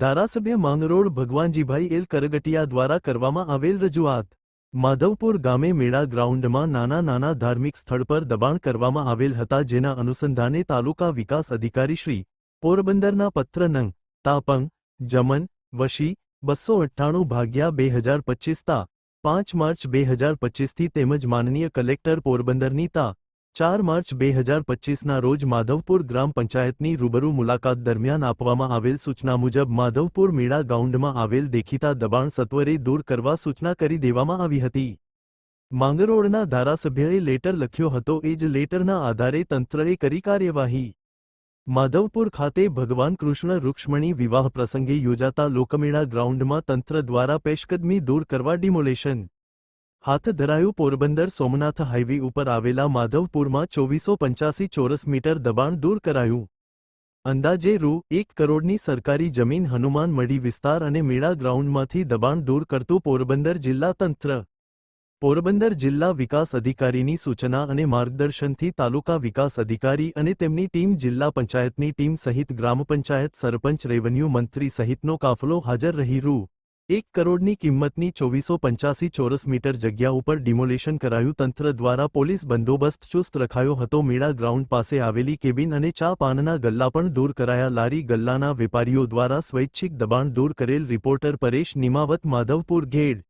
ધારાસભ્ય માંગરોળ ભગવાનજીભાઈ એલ કરગટિયા દ્વારા કરવામાં આવેલ રજૂઆત. માધવપુર ગામે મેળા ગ્રાઉન્ડમાં નાના નાના ધાર્મિક સ્થળ પર દબાણ કરવામાં આવેલ હતા જેના અનુસંધાને તાલુકા વિકાસ અધિકારી શ્રી પોરબંદરના પત્ર નંગ તાપંગ, જમન, વશી, બસો અઠ્ઠાણું ભાગ્યા બે હજાર પચીસ તા, પાંચ માર્ચ બે હજાર પચીસથી તેમજ માનનીય કલેક્ટર પોરબંદરની તા ચાર માર્ચ બે હજાર પચીસના રોજ માધવપુર ગ્રામ પંચાયતની રૂબરૂ મુલાકાત દરમિયાન આપવામાં આવેલ સૂચના મુજબ માધવપુર મેળા ગ્રાઉન્ડમાં આવેલ દેખીતા દબાણ સત્વરે દૂર કરવા સૂચના કરી દેવામાં આવી હતી. માંગરોળના ધારાસભ્યએ લેટર લખ્યો હતો, એ જ લેટરના આધારે તંત્રએ કરી કાર્યવાહી. માધવપુર ખાતે ભગવાન કૃષ્ણ રૂક્ષ્મણી વિવાહ પ્રસંગે યોજાતા લોકમેળા ગ્રાઉન્ડમાં તંત્ર દ્વારા પેશકદમી દૂર કરવા ડિમોલેશન હાથ ધરાયું પોરબંદર સોમનાથ હાઇવે ઉપર આવેલા માધવપુરમાં ચોવીસો પંચાસી ચોરસ મીટર દબાણ દૂર કરાયું. અંદાજે રૂ એક કરોડની સરકારી જમીન હનુમાન મઢી વિસ્તાર અને મેળા ગ્રાઉન્ડમાંથી દબાણ દૂર કરતું પોરબંદર જિલ્લા તંત્ર. પોરબંદર જિલ્લા વિકાસ અધિકારીની સૂચના અને માર્ગદર્શનથી તાલુકા વિકાસ અધિકારી અને તેમની ટીમ જિલ્લા પંચાયતની ટીમ સહિત ગ્રામ પંચાયત સરપંચ રેવન્યુ મંત્રી સહિતનો કાફલો હાજર રહી રૂ એક કરોડની કિંમતની ચોવીસો પંચાસી ચોરસ મીટર જગ્યા ઉપર ડિમોલેશન કરાયું તંત્ર દ્વારા પોલીસ બંદોબસ્ત ચુસ્ત રખાયો હતો. મેળા ગ્રાઉન્ડ પાસે આવેલી કેબિન અને ચા પાનના ગલ્લા પણ દૂર કરાયા. લારી ગલ્લાના વેપારીઓ દ્વારા સ્વૈચ્છિક દબાણ દૂર કરેલ રિપોર્ટર પરેશ નિમાવત, માધવપુર ગેડ